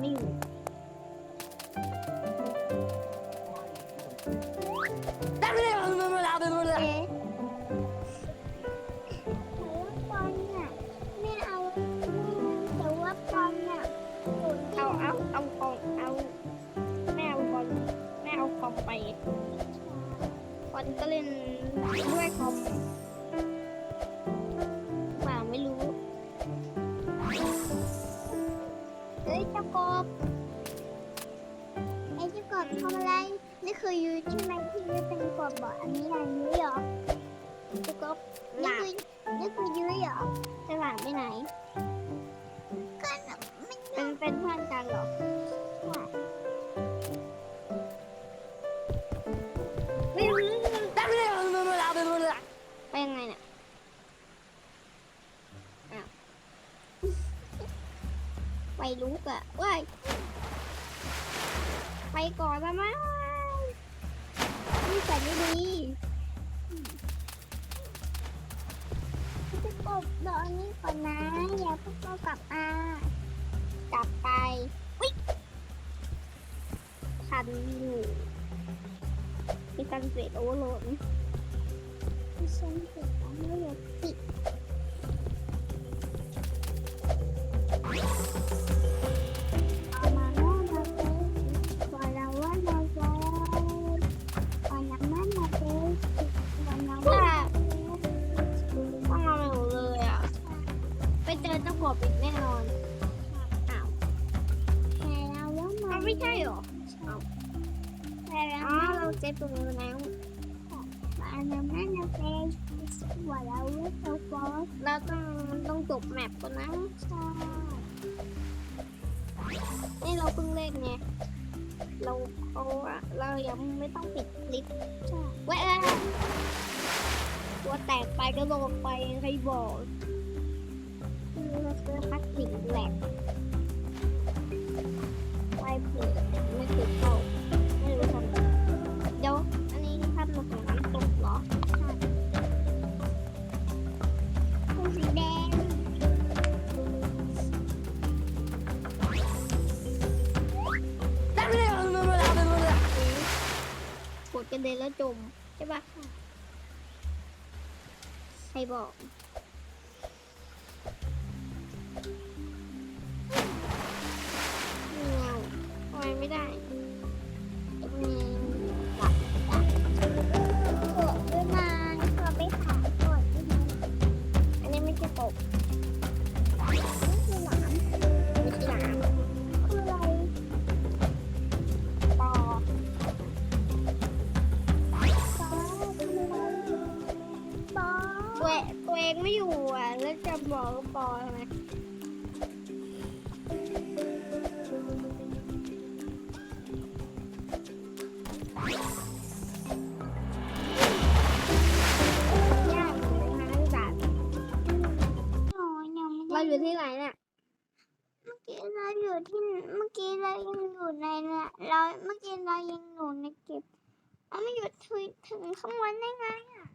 ไม่อยู่เอ๊ะแต่ว่าปอนเยไม่เอาแต่ว่าปอนเนี่ยเอาเอาเอากองเอาแม่เอาแม่เอาไปปอนก็เล่นด้วยคอม บไอ้เจ้ากบทำอะไรนี่คือยูใช่ไหมที่ยูเป็นกบบอกอันนี้นายยุ้ยเหรอเจะก็หนี่ลาคือนี่คือยุ้ยเหรอ ลุกอะว้ายไปก่อนละมั้งนี่ใส่ไม่ดีจ้ากบบอกนนี้ก่อนนะ อย่าเพิ่งเอากลับมากลับไปวิ่งทันอยู่มีการเสร็จโอเวอร์โหลดมดิฉันเก็บของไเจอเจ้ากบอีกแน่นอนอ้าวแต่เราว่ามัอ้าวนไม่ใช่เหรอแต่เราอ๋อเราเจ็บตรงนี้แล้ววันละวันละเป็นวันละวันละวันเราต้องมันต้องจบแมปก่อนนะใช่นี่เราเพิ่งเล่นไงเราเอาอะเรายังไม่ต้องปิดคลิปใช่แวะตัวแตกไปก็ลงไปใครบอก คือเราเจอพลาสติกแหลกไปเผื่อไม่ติดเข้าไม่รู้ทำไงเดี๋ยวอันนี้ภาพมาของน้ำตกเหรอเป็นสีแดงกดกระเด็นแล้วจมใช่ปะใครบอก ได้มีดับกดด้วยนะกดไปขายกดด้วยนะอันนี้ไม่ใช่กบนี่คือหลานไม่ใช่หลามคืออะไรปอป้าคืออะไรป้าตัวตัวเองไม่อยู่อะแล้วจะบอกว่าปอทำไม เราอยู่ที่ไหนเนี่ย เมื่อกี้เราอยู่ที่ เมื่อกี้เรายังอยู่ในเนี่ยเรา เมื่อกี้เรายังอยู่ในเก็บเราไม่หยุดถึงถึงข้างบนได้ไงอะ